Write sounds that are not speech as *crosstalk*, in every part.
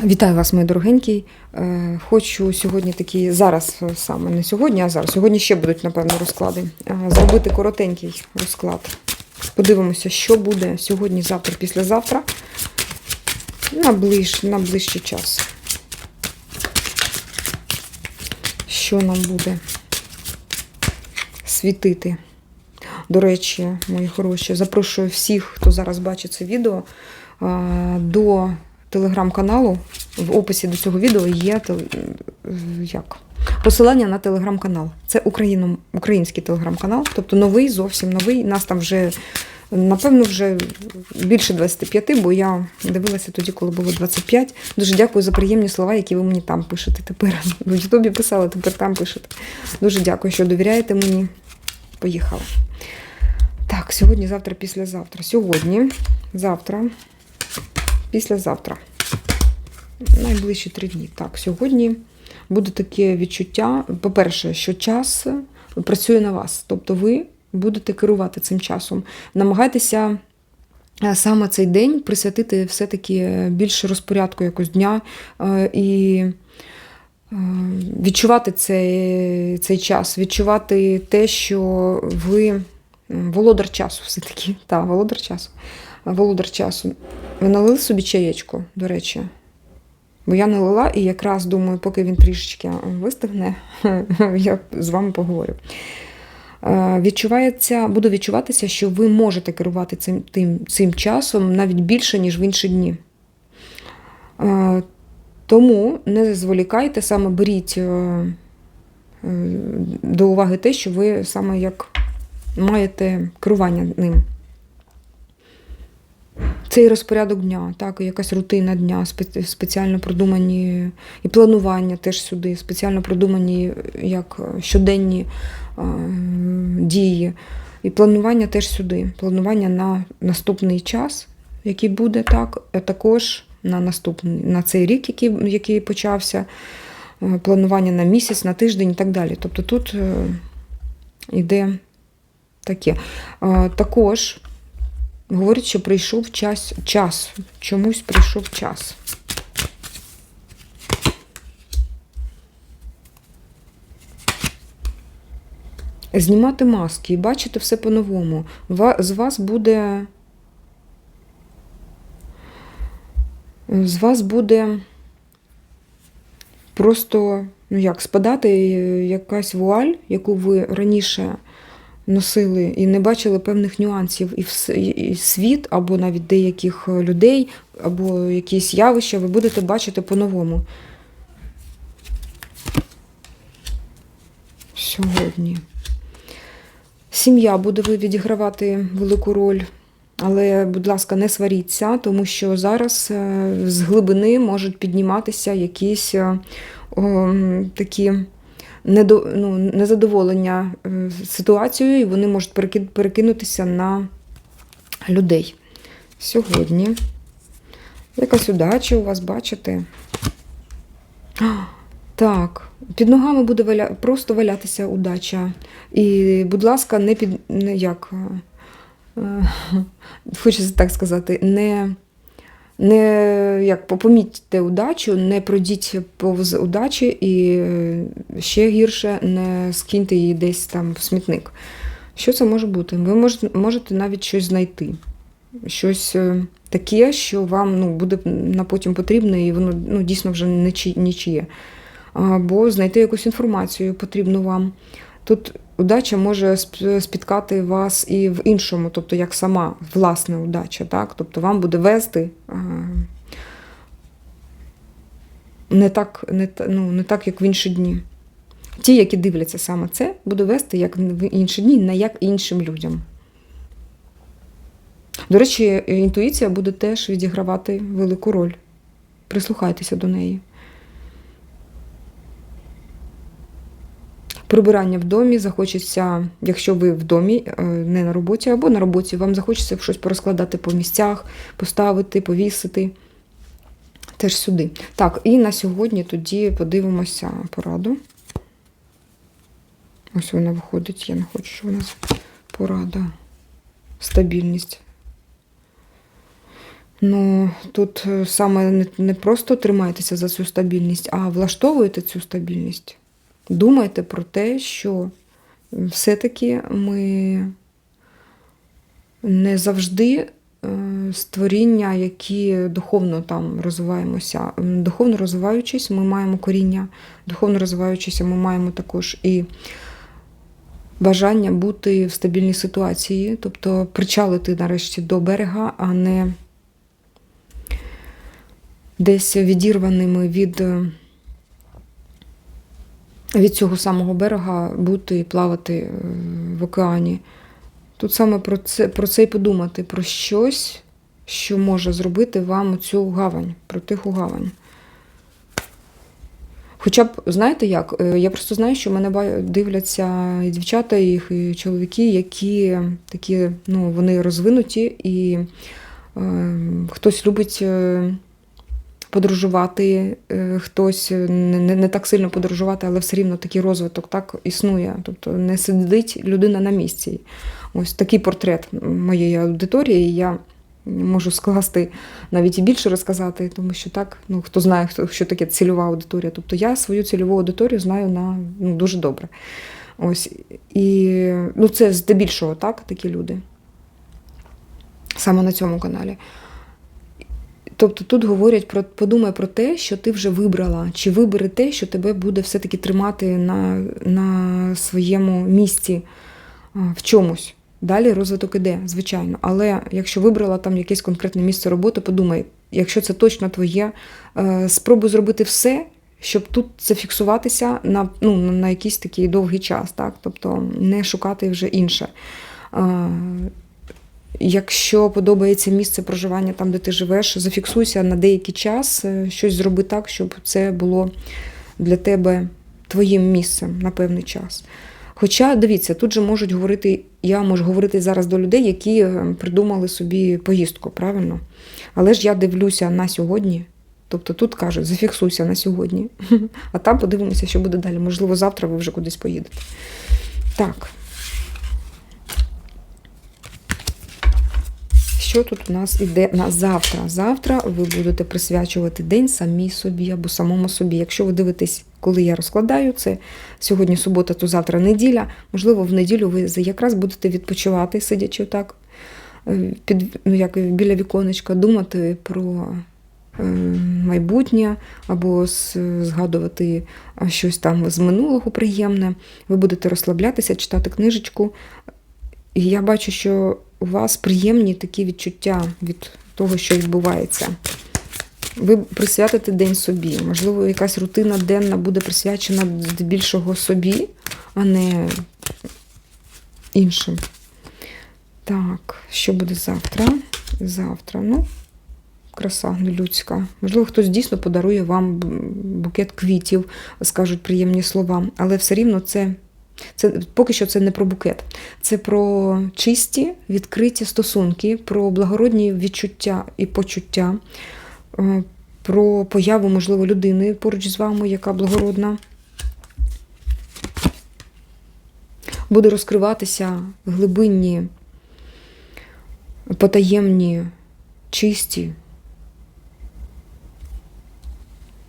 Вітаю вас, мої дорогенькі. Е, Хочу сьогодні такі, зараз е, саме не сьогодні, а зараз. Сьогодні ще будуть, напевно, розклади. Е, Зробити коротенький розклад. Подивимося, що буде сьогодні, завтра, післязавтра. На, ближ, на ближчий час. Що нам буде світити? До речі, мої хороші, запрошую всіх, хто зараз бачить це відео, до телеграм-каналу. В описі до цього відео є як? посилання на телеграм-канал. Це Україно, український телеграм-канал, тобто новий, зовсім новий. Нас там вже, напевно, вже більше 25, бо я дивилася тоді, коли було 25. Дуже дякую за приємні слова, які ви мені там пишете тепер. *laughs* В Ютубі писали, тепер там пишете. Дуже дякую, що довіряєте мені. Поїхала. Так, сьогодні, завтра, післязавтра. Сьогодні, завтра, післязавтра. Найближчі три дні. Так, сьогодні буде таке відчуття. По-перше, що час працює на вас. Тобто ви будете керувати цим часом. Намагайтеся е, саме цей день присвятити все-таки більше розпорядку якось дня е, і е, відчувати цей, цей час, відчувати те, що ви володар часу все-таки. *laughs* Так, володар часу. Володар часу. Ви налили собі чаєчку, до речі. Бо я налила і якраз думаю, поки він трішечки вистигне, *laughs* я з вами поговорю. Е, Відчувається, буде відчуватися, що ви можете керувати цим, тим, цим часом навіть більше, ніж в інші дні. Е, Тому не зволікайте, саме беріть е, до уваги те, що ви саме як маєте керування ним. Цей розпорядок дня, так, якась рутина дня, спеціально продумані і планування теж сюди, спеціально продумані як щоденні е, дії. І планування теж сюди. Планування на наступний час, який буде, так, а також на наступний, на цей рік, який, який почався, е, планування на місяць, на тиждень і так далі. Тобто тут е, йде таке. Е, Також Говорить, що прийшов час, час. Чомусь прийшов час. Знімати маски і бачити все по-новому. З вас буде. З вас буде просто, ну як, спадати якась вуаль, яку ви раніше носили і не бачили певних нюансів, і, і- і світ, або навіть деяких е, людей, або якісь явища ви будете бачити по-новому. Сьогодні. Сім'я буде відігравати велику роль. Але, будь ласка, не сваріться, тому що зараз е, з глибини можуть підніматися якісь е, о, такі недо, ну, незадоволення е, ситуацією, і вони можуть перекинутися на людей. Сьогодні якась удача у вас, бачите? Так, під ногами буде валя... просто валятися удача. І, будь ласка, не під не як. е, е, *laughs* Хочеться так сказати, не, не як помітьте удачу, не пройдіть повз удачі і е, ще гірше не скиньте її десь там в смітник. Що це може бути? Ви можете, навіть щось знайти. Щось е, таке, що вам ну, буде на потім потрібне, і воно ну, дійсно вже нічиє. Або знайти якусь інформацію потрібну вам. Тут удача може сп- спіткати вас і в іншому, тобто як сама власна удача. Так? Тобто вам буде вести не так, не, ну, не так, як в інші дні. Ті, які дивляться саме це, буде вести як в інші дні, не як іншим людям. До речі, інтуїція буде теж відігравати велику роль. Прислухайтеся до неї. Прибирання в домі захочеться, якщо ви в домі, е, не на роботі, або на роботі, вам захочеться щось порозкладати по місцях, поставити, повісити. Теж сюди. Так, і на сьогодні тоді подивимося пораду. Ось вона виходить, я не хочу, щоб у нас порада. Стабільність. Ну, тут е, саме не, просто тримайтеся за цю стабільність, а влаштовуєте цю стабільність. Думайте про те, що все-таки ми не завжди е, створіння, які духовно там розвиваємося. Духовно розвиваючись, ми маємо коріння, духовно розвиваючись, ми маємо також і бажання бути в стабільній ситуації, тобто причалити нарешті до берега, а не десь відірваними від, е, від цього самого берега бути і плавати е, в океані. Тут саме про це, про це і подумати, про щось, що може зробити вам цю гавань, про тиху гавань. Хоча б, знаєте як, е, я просто знаю, що мене дивляться і дівчата, і, їх, і чоловіки, які такі, ну, вони розвинуті, і е, хтось любить е, подорожувати, е, хтось не, не, не так сильно подорожувати, але все рівно такий розвиток так існує. Тобто не сидить людина на місці. Ось такий портрет моєї аудиторії. Я можу скласти навіть і більше розказати, тому що так, ну хто знає, хто що таке цільова аудиторія. Тобто я свою цільову аудиторію знаю на ну, дуже добре. Ось і ну, це здебільшого так, такі люди. Саме на цьому каналі. Тобто тут говорять про подумай про те, що ти вже вибрала, чи вибери те, що тебе буде все-таки тримати на, на своєму місці в чомусь. Далі розвиток іде, звичайно. Але якщо вибрала там якесь конкретне місце роботи, подумай, якщо це точно твоє, е, спробуй зробити все, щоб тут зафіксуватися на, ну, на якийсь такий довгий час, так? тобто не шукати вже інше. Якщо подобається місце проживання там, де ти живеш, зафіксуйся на деякий час, е, щось зроби так, щоб це було для тебе твоїм місцем на певний час. Хоча, дивіться, тут же можуть говорити, я можу говорити зараз до людей, які е, придумали собі поїздку, правильно? Але ж я дивлюся на сьогодні. Тобто тут кажуть, зафіксуйся на сьогодні, *laughs* а там подивимося, що буде далі. Можливо, завтра ви вже кудись поїдете. Так. Що тут у нас іде на завтра? Завтра ви будете присвячувати день самій собі або самому собі. Якщо ви дивитесь, коли я розкладаю це сьогодні субота, то завтра неділя. Можливо, в неділю ви якраз будете відпочивати, сидячи так е, під ну, як біля віконечка, думати про е, майбутнє або згадувати щось там з минулого приємне. Ви будете розслаблятися, читати книжечку. І я бачу, що у вас приємні такі відчуття від того, що відбувається. Ви присвятите день собі. Можливо, якась рутина денна буде присвячена здебільшого собі, а не іншим. Так, що буде завтра? Завтра, ну, краса нелюдська. Можливо, хтось дійсно подарує вам букет квітів, скажуть приємні слова, але все рівно це, це поки що це не про букет. Це про чисті, відкриті стосунки, про благородні відчуття і почуття, е, про появу, можливо, людини поруч з вами, яка благородна. Буде розкриватися глибинні, потаємні, чисті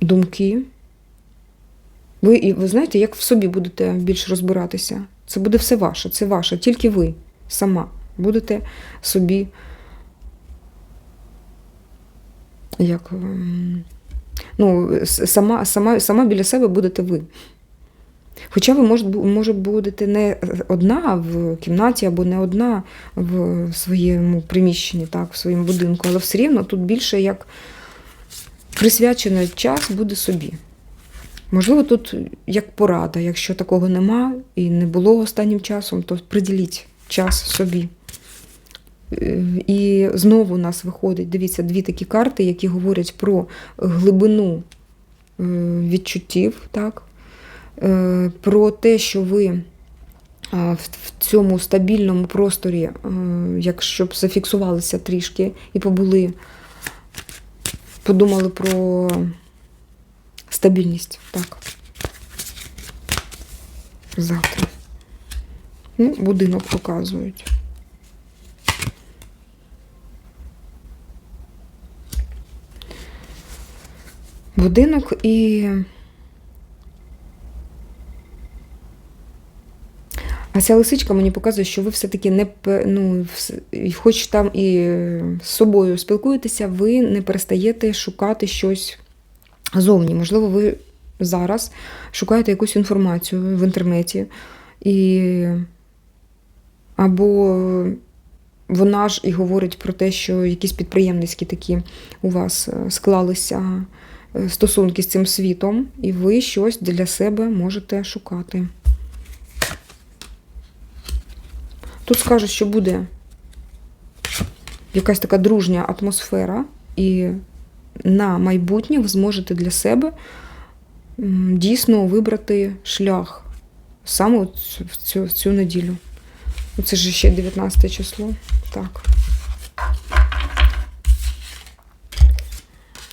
думки. Ви, і ви знаєте, як в собі будете більш розбиратися. Це буде все ваше, це ваше, тільки ви сама будете собі. Як, ем, ну, сама, сама, сама біля себе будете ви. Хоча ви може, може будете не одна в кімнаті або не одна в своєму приміщенні, так, в своєму будинку, але все рівно тут більше як присвячений час буде собі. Можливо, тут як порада, якщо такого нема і не було останнім часом, то приділіть час собі. Е, І знову у нас виходить, дивіться, дві такі карти, які говорять про глибину е, відчуттів, так? Е, про те, що ви в цьому стабільному просторі, якщо б зафіксувалися трішки і побули, подумали про стабільність. Так. Завтра. Ну, будинок показують. будинок і. А ця лисичка мені показує, що ви все-таки не ну, хоч там і з собою спілкуєтеся, ви не перестаєте шукати щось зовні. Можливо, ви зараз шукаєте якусь інформацію в інтернеті, і... або вона ж і говорить про те, що якісь підприємницькі такі у вас е, склалися е, стосунки з цим світом, і ви щось для себе можете шукати. Тут скажуть, що буде якась така дружня атмосфера, і на майбутнє ви зможете для себе дійсно вибрати шлях саме в цю, в цю неділю. Ну, Це ж ще 19 число. Так.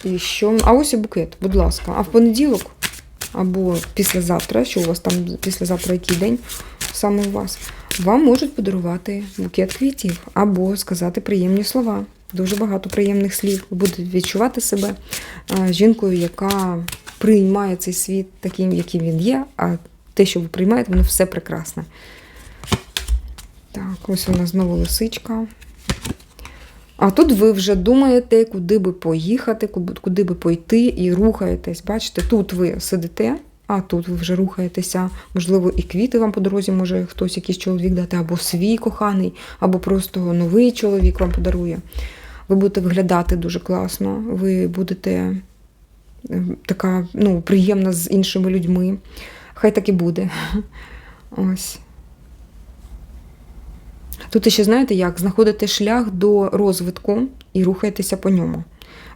І що? А ось і букет, будь ласка. А в понеділок або післязавтра, що у вас там післязавтра який день саме у вас, вам можуть подарувати букет квітів або сказати приємні слова. Дуже багато приємних слів. Ви будете відчувати себе жінкою, яка приймає цей світ таким, яким він є, а те, що ви приймаєте, воно все прекрасне. Так, ось вона знову лисичка. А тут ви вже думаєте, куди би поїхати, куди би пойти, і рухаєтесь. Бачите, тут ви сидите, а тут ви вже рухаєтеся. Можливо, і квіти вам по дорозі може хтось, якийсь чоловік дати, або свій коханий, або просто новий чоловік вам подарує. Ви будете виглядати дуже класно, ви будете е, така ну, приємна з іншими людьми. Хай так і буде. *laughs* Ось. Тут ще знаєте як? Знаходите шлях до розвитку і рухаєтеся по ньому.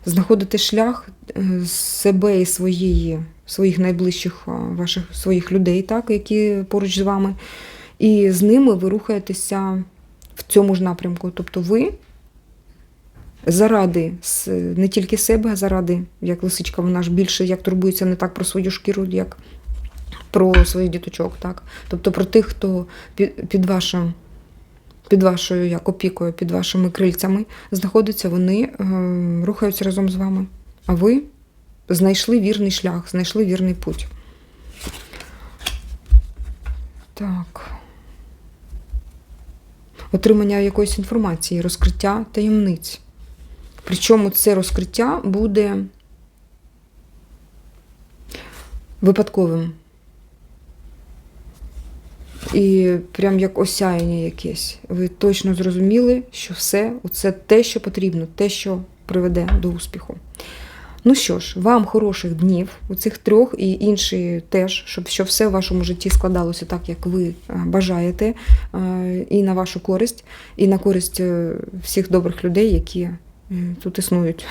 Знаходите шлях е, себе і своєї, своїх найближчих ваших своїх людей, так, які поруч з вами. І з ними ви рухаєтеся в цьому ж напрямку. Тобто ви заради не тільки себе, а заради, як лисичка, вона ж більше як турбується не так про свою шкіру, як про своїх діточок. Так? Тобто про тих, хто під, вашим під вашою як опікою, під вашими крильцями знаходяться, вони е, рухаються разом з вами. А ви знайшли вірний шлях, знайшли вірний путь. Так. Отримання якоїсь інформації, розкриття таємниць. Причому це розкриття буде випадковим. І прям як осяяння якесь. Ви точно зрозуміли, що все це те, що потрібно, те, що приведе до успіху. Ну що ж, вам хороших днів у цих трьох і інші теж, щоб, щоб все в вашому житті складалося так, як ви е, бажаєте, е, і на вашу користь, і на користь е, всіх добрих людей, які тут існують.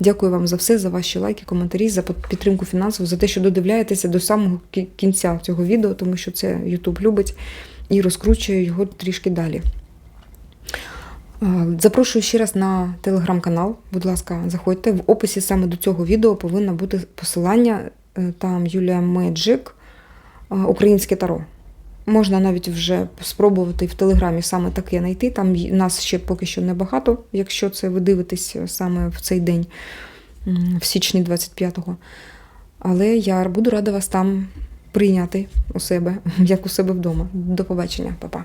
Дякую вам за все, за ваші лайки, коментарі, за під- підтримку фінансову, за те, що додивляєтеся до самого кінця цього відео, тому що це YouTube любить і розкручує його трішки далі. Запрошую ще раз на телеграм-канал. Будь ласка, заходьте. В описі саме до цього відео повинно бути посилання. Е, Там Юлія Меджик, е, українське таро. Можна навіть вже спробувати в Телеграмі саме таке знайти. Там нас ще поки що небагато, якщо це ви дивитесь саме в цей день, в січні 25-го. Але я буду рада вас там прийняти у себе, *laughs* як у себе вдома. До побачення, Па-па.